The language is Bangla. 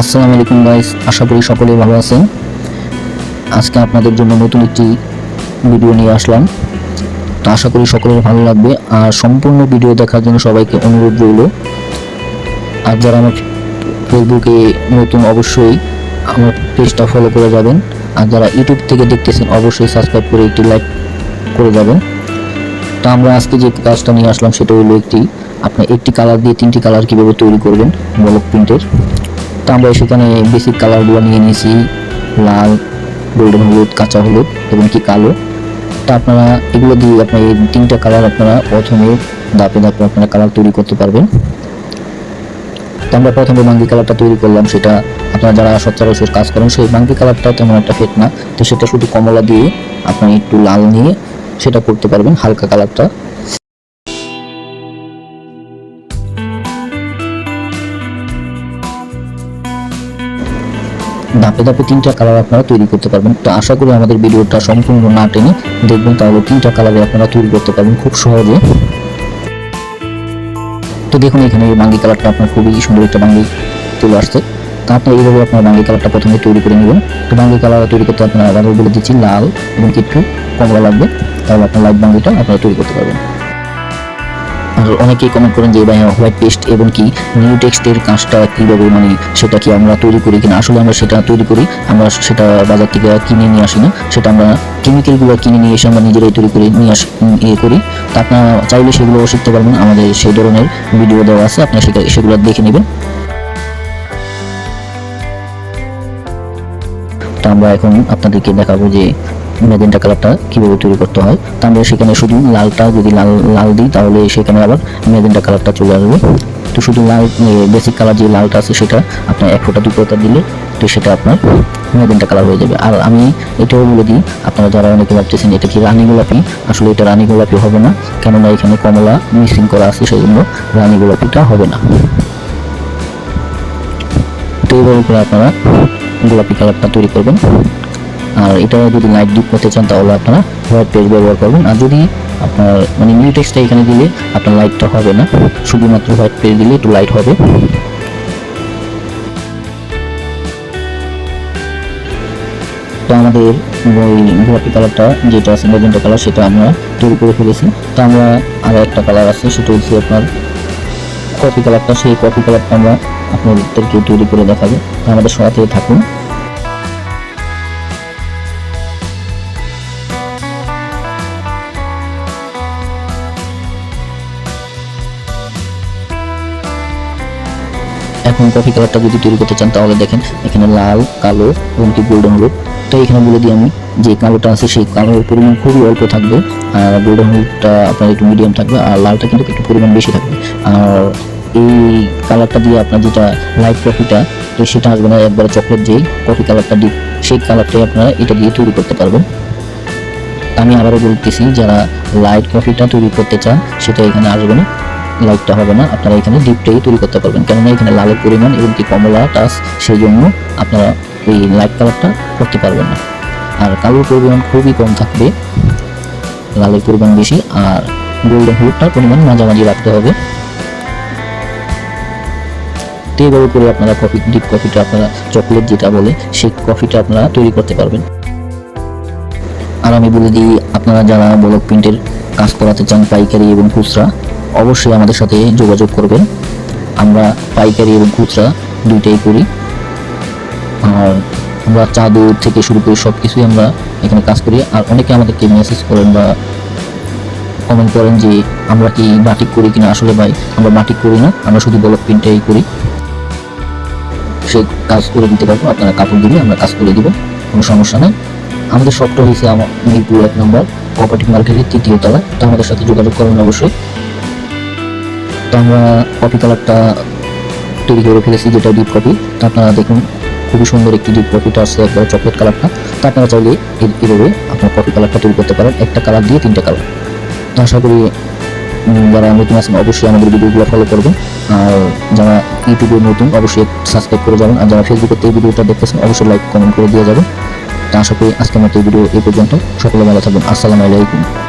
আসসালামু আলাইকুম গাইস আশা করি সকলেই ভালো আছেন। আজকে আপনাদের জন্য নতুন একটি ভিডিও নিয়ে আসলাম। তো আশা করি সকলের ভালো লাগবে। আর সম্পূর্ণ ভিডিও দেখার জন্য সবাইকে অনুরোধ রইল। আর যারা আমার ফেসবুকে নতুন, অবশ্যই আমার পেজটা ফলো করে যাবেন। আর যারা ইউটিউব থেকে দেখতেছেন, অবশ্যই সাবস্ক্রাইব করে একটি লাইক করে যাবেন। তো আমরা আজকে যে কাজটা নিয়ে আসলাম, সেটা হলো একটি আপনি একটি কালার দিয়ে তিনটি কালার কীভাবে তৈরি করবেন, বলক প্রিন্টের তো আমরা সেখানে বেসিক কালারগুলো নিয়ে নিয়েছি। লাল গোল্ডেন হলুদ, কাঁচা হলুদ এবং কি কালো। তো আপনারা এগুলো দিয়ে আপনার এই তিনটা কালার আপনারা প্রথমে দাপে দাপে আপনারা কালার তৈরি করতে পারবেন। তো আমরা প্রথমে মাঙ্গি কালারটা তৈরি করলাম, সেটা আপনারা যারা সচরাচর কাজ করেন, সেই মাঙ্গি কালারটা তেমন একটা ফেট না। তো সেটা শুধু কমলা দিয়ে আপনি একটু লাল নিয়ে সেটা করতে পারবেন, হালকা কালারটা ধাপে ধাপে তিনটা কালার আপনারা তৈরি করতে পারবেন। তো আশা করি আমাদের ভিডিওটা সম্পূর্ণ না টেনে দেখবেন, তাহলে তিনটা কালারে আপনারা তৈরি করতে পারবেন খুব সহজে। তো দেখুন, এখানে বাঙ্গি কালারটা আপনার খুবই সুন্দর একটা বাঙ্গি চলে আসছে। তো আপনি এইভাবে আপনার বাঙ্গি কালারটা প্রথমে তৈরি করে নেবেন। তো বাঙ্গি কালার তৈরি করতে আপনার আবার বলে দিচ্ছি লাল এবং একটু কমলা লাগবে। তাহলে আপনার লাইট বাঙ্গিটা আপনারা তৈরি করতে পারবেন। আর অনেকেই কমেন্ট করেন যে ভাই হোয়াইট পেস্ট এবং কি নিউ টেক্সটের কাজটা কীভাবে মানে সেটা কি আমরা তৈরি করি কিনা? আসলে আমরা সেটা তৈরি করি, আমরা সেটা বাজার থেকে কিনে নিয়ে আসি না। সেটা আমরা কেমিক্যালগুলো কিনে নিয়ে এসে আমরা নিজেরাই তৈরি করে নিয়ে আস ইয়ে করি। তা আপনারা চাইলে সেগুলো শিখতে পারবেন, আমাদের সেই ধরনের ভিডিও দেওয়া আছে, আপনারা সেটা- সেগুলো দেখে নেবেন। আমরা এখন আপনাদেরকে দেখাবো যে মেজেন্টা কালারটা কীভাবে তৈরি করতে হয়, তো আমরা সেখানে শুধু লালটা যদি লাল লাল দিই, তাহলে সেখানে আবার মেজেন্টা কালারটা চলে আসবে। তো শুধু লাল বেসিক কালার যে লালটা আছে সেটা আপনার এক ফোঁটা, দু ফোঁটা দিলে তো সেটা আপনার মেজেন্টা কালার হয়ে যাবে। আর আমি এটাও বলে দিই, আপনারা যারা অনেকে ভাবতেছেন এটা কি রানী গোলাপি, আসলে এটা রানী গোলাপি হবে না, কেননা এখানে কমলা মিক্সিং করা আছে সেই জন্য রানী গোলাপিটা হবে না। তো এইভাবে করে আপনারা গোলাপি কালারটা তৈরি করবেন। আর এটা যদি লাইট ডিপ করতে চান, তাহলে আপনারা হোয়াইট পেজ ব্যবহার করবেন। আর যদি আপনার মানে নিউ টেক্সটা এখানে দিলে আপনার লাইটটা হবে না, শুধুমাত্র হোয়াইট পেজ দিলে একটু লাইট হবে। তো আমাদের ওই গোলাপি কালারটা যেটা আছে মেজেন্টা কালার, সেটা আমরা তৈরি করে ফেলেছি। তো আমরা আরও একটা কালার আছে, সেটা হচ্ছে আপনার কফি কালারটা। সেই কফি কালারটা আমরা আপনাদেরকে তৈরি করে দেখাবো। আমাদের সাথে থাকুন। এখন কফি কালারটা যদি তৈরি করতে চান, তাহলে দেখেন এখানে লাল, কালো এবং কি গোল্ডেন হলুদ তো এখানে বলে দিই আমি যে কালোটা আছে, সেই কালোর পরিমাণ খুবই অল্প থাকবে। আর গোল্ডেন হলুদটা আপনার একটু মিডিয়াম থাকবে, আর লালটা কিন্তু একটু পরিমাণ বেশি থাকবে। আর এই কালারটা দিয়ে আপনার যেটা লাইট কফিটা তো সেটা আসবে না, একবারে চকলেট যেই কফি কালারটা ডিপ সেই কালারটাই আপনারা এটা দিয়ে তৈরি করতে পারবেন। আমি আবারও বলতেছি, যারা লাইট কফিটা তৈরি করতে চান, সেটা এখানে আসবে না। লাইটটা হবে না, আপনারা এখানে ডিপটাই তৈরি করতে পারবেন। কেননা এখানে লালের পরিমাণ এবং কি কমলা টাচ, সেই জন্য আপনারা ওই লাইট কালারটা করতে পারবেন না। আর কালোর পরিমাণ খুবই কম থাকবে, লালের পরিমাণ বেশি, আর গোল্ডেন হলুদটার পরিমাণ মাঝামাঝি রাখতে হবে। তো এইভাবে করে আপনারা কফি ডিপ কফিটা আপনারা চকলেট যেটা বলে, সেই কফিটা আপনারা তৈরি করতে পারবেন। আর আমি বলে দিই, আপনারা যারা ব্লক প্রিন্টের কাজ করাতে চান পাইকারি এবং খুচরা অবশ্যই আমাদের সাথে যোগাযোগ করবেন। আমরা পাইকারি এবং খুচরা দুইটাই করি। আর আমরা চাদর থেকে শুরু করে সব কিছুই আমরা এখানে কাজ করি। আর অনেকে আমাদেরকে মেসেজ করেন বা কমেন্ট করেন যে, আমরা কি বাটিক করি কিনা? আসলে ভাই, আমরা বাটিক করি না। আমরা শুধু ব্লক প্রিন্টটাই করি। সে কাজ করে দিতে পারব। আপনারা কাপড় দিলে আমরা কাজ করে দিব। কোনো সমস্যা নেই। আমাদের শপটা হয়েছে আমার মিরপুর এক নম্বর কোঅপারেটিভ মার্কেটের তৃতীয় তলা তো আমাদের সাথে যোগাযোগ করবেন অবশ্যই। তো আমরা কফি কালারটা তৈরি করে ফেলেছি, যেটা ডিপ কফি তো আপনারা দেখুন, খুবই সুন্দর একটি ডিপ কফিটা আছে, একবারে চকলেট কালারটা তো আপনারা চাইলে এ- এভাবে আপনার কফি কালারটা তৈরি করতে পারেন, একটা কালার দিয়ে তিনটা কালার তো আশা করি যারা নতুন আছেন, অবশ্যই আমাদের ভিডিওগুলো ফলো করবেন। আর যারা ইউটিউবে নতুন, অবশ্যই সাবস্ক্রাইব করে যাবেন। আর যারা ফেসবুকে এই ভিডিওটা দেখতেছেন, অবশ্যই লাইক কমেন্ট করে দিয়ে যাবেন। তা আশা করি আজকের মতো এই ভিডিও এই পর্যন্ত। সকলে ভালো থাকবেন। আসসালামু আলাইকুম।